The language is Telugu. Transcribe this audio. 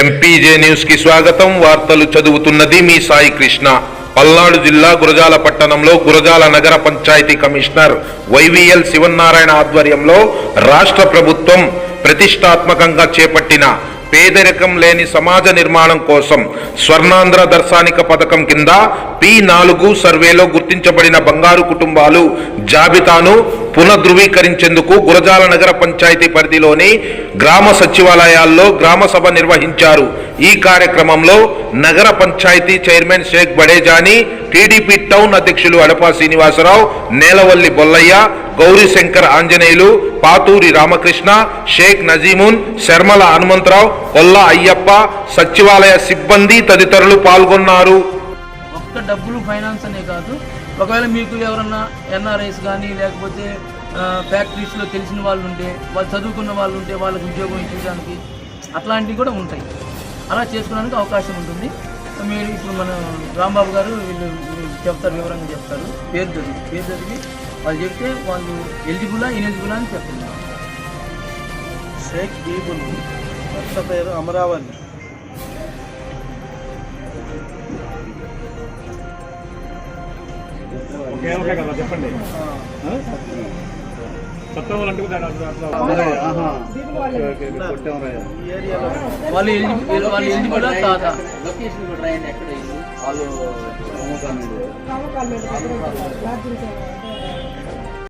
ఎంపీజే న్యూస్కి స్వాగతం. వార్తలు చదువుతున్నది మీ సాయి కృష్ణ. పల్నాడు జిల్లా గురజాల పట్టణంలో గురజాల నగర పంచాయతీ కమిషనర్ వైవిఎల్ శివన్నారాయణ ఆధ్వర్యంలో రాష్ట్ర ప్రభుత్వం ప్రతిష్టాత్మకంగా చేపట్టిన పేదరికం లేని సమాజ నిర్మాణం కోసం స్వర్ణాంధ్ర దర్శానిక పథకం కింద పి నాలుగు సర్వేలో గుర్తించబడిన బంగారు కుటుంబాలు జాబితాను పునఃధృవీకరించేందుకు గురజాల నగర పంచాయతీ పరిధిలోని గ్రామ సచివాలయాల్లో గ్రామ సభ నిర్వహించారు. ఈ కార్యక్రమంలో నగర panchayat chairman Sheikh Badejani TDP town అధ్యక్షులు అడపా శ్రీనివాసరావు నేలవల్లి బొల్లయ్య గౌరీశంకర్ ఆంజనేయులు పాతూరి రామకృష్ణ షేక్ నజీమున్ శర్మల హనుమంతరావు కొల్ల అయ్యప్ప సచివాలయ సిబ్బంది తదితరులు పాల్గొన్నారు. ఒక్క డబ్బులు ఫైనాన్స్ అనే కాదు ఒకవేళ మీకు ఎవరన్నా ఎన్ఆర్ఐస్ కానీ లేకపోతే ఫ్యాక్టరీస్లో తెలిసిన వాళ్ళు ఉంటే వాళ్ళు చదువుకున్న వాళ్ళు ఉంటే వాళ్ళకి ఉద్యోగం ఇప్పించడానికి అట్లాంటివి కూడా ఉంటాయి. అలా చేసుకోవడానికి అవకాశం ఉంటుంది. మీరు ఇప్పుడు మన రాంబాబు గారు వీళ్ళు చెప్తారు వివరంగా చెప్తారు. పేరు చదివి పేరు చదివి వాళ్ళు చెప్తే వాళ్ళు ఎలిజిబులా ఇనెలిజిబులా అని చెప్తున్నారు. షేక్ బీబుల్ కొత్త పేరు అమరావతి. కొట్టామరా. ఈ ఏరియాలో వాళ్ళు ఎలిజిబుల్ వాళ్ళు ఎలిజిబులా కాదా లొకేషన్ కూడా రాయండి ఎక్కడ ఇది? వాళ్ళు